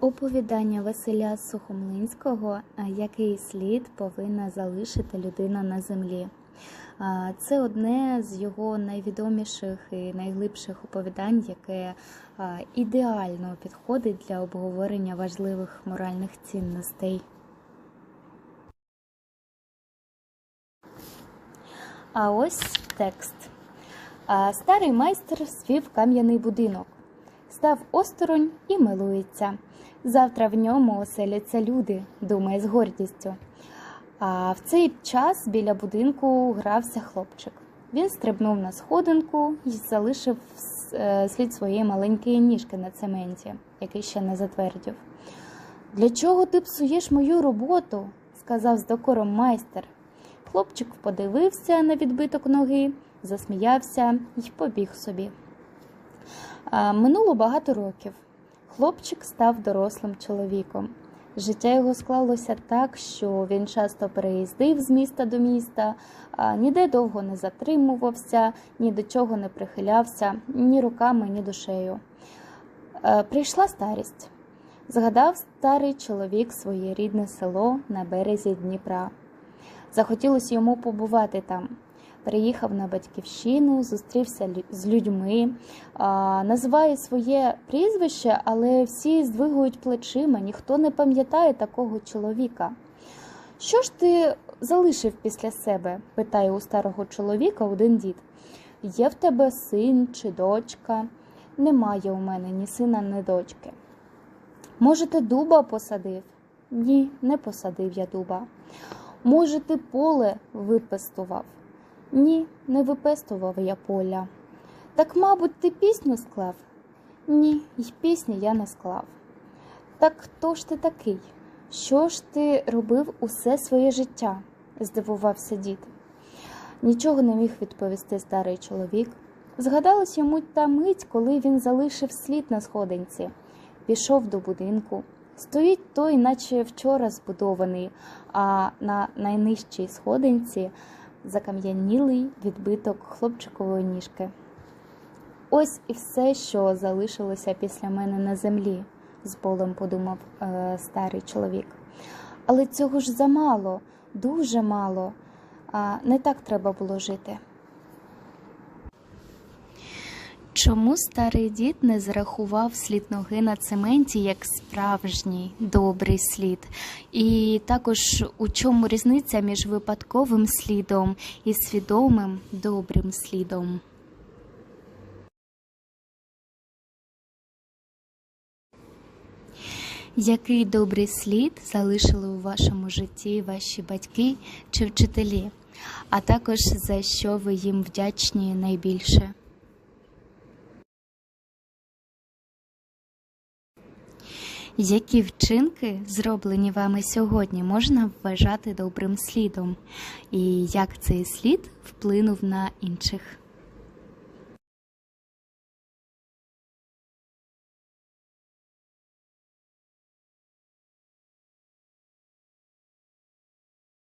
Оповідання Василя Сухомлинського Який слід повинна залишити людина на землі. Це одне з його найвідоміших і найглибших оповідань, яке ідеально підходить для обговорення важливих моральних цінностей. А ось текст. Старий майстер свів кам'яний будинок, став осторонь і милується. Завтра в ньому оселяться люди, думає з гордістю. А в цей час біля будинку грався хлопчик. Він стрибнув на сходинку і залишив е, слід своєї маленької ніжки на цементі, який ще не затвердів. Для чого ти псуєш мою роботу? сказав з докором майстер. Хлопчик подивився на відбиток ноги, засміявся і побіг собі. Минуло багато років. Хлопчик став дорослим чоловіком. Життя його склалося так, що він часто переїздив з міста до міста, ніде довго не затримувався, ні до чого не прихилявся, ні руками, ні душею. Прийшла старість. Згадав старий чоловік своє рідне село на березі Дніпра. Захотілося йому побувати там. Приїхав на батьківщину, зустрівся з людьми, називає своє прізвище, але всі здвигують плечима, ніхто не пам'ятає такого чоловіка. Що ж ти залишив після себе? питає у старого чоловіка один дід. Є в тебе син чи дочка? Немає у мене ні сина, ні дочки. Може, ти дуба посадив? Ні, не посадив я дуба. Може, ти поле випестував? Ні, не випестував я поля. Так, мабуть, ти пісню склав? Ні, й пісні я не склав. Так хто ж ти такий? Що ж ти робив усе своє життя? здивувався дід. Нічого не міг відповісти старий чоловік. Згадалась йому та мить, коли він залишив слід на сходинці, пішов до будинку. Стоїть той, наче вчора збудований, а на найнижчій сходинці закам'янілий відбиток хлопчикової ніжки. Ось і все, що залишилося після мене на землі, з болем подумав е, старий чоловік. Але цього ж замало, дуже мало. А не так треба було жити. Чому старий дід не зарахував слід ноги на цементі як справжній добрий слід? І також у чому різниця між випадковим слідом і свідомим добрим слідом? Який добрий слід залишили у вашому житті ваші батьки чи вчителі, а також за що ви їм вдячні найбільше? Які вчинки, зроблені вами сьогодні, можна вважати добрим слідом, і як цей слід вплинув на інших?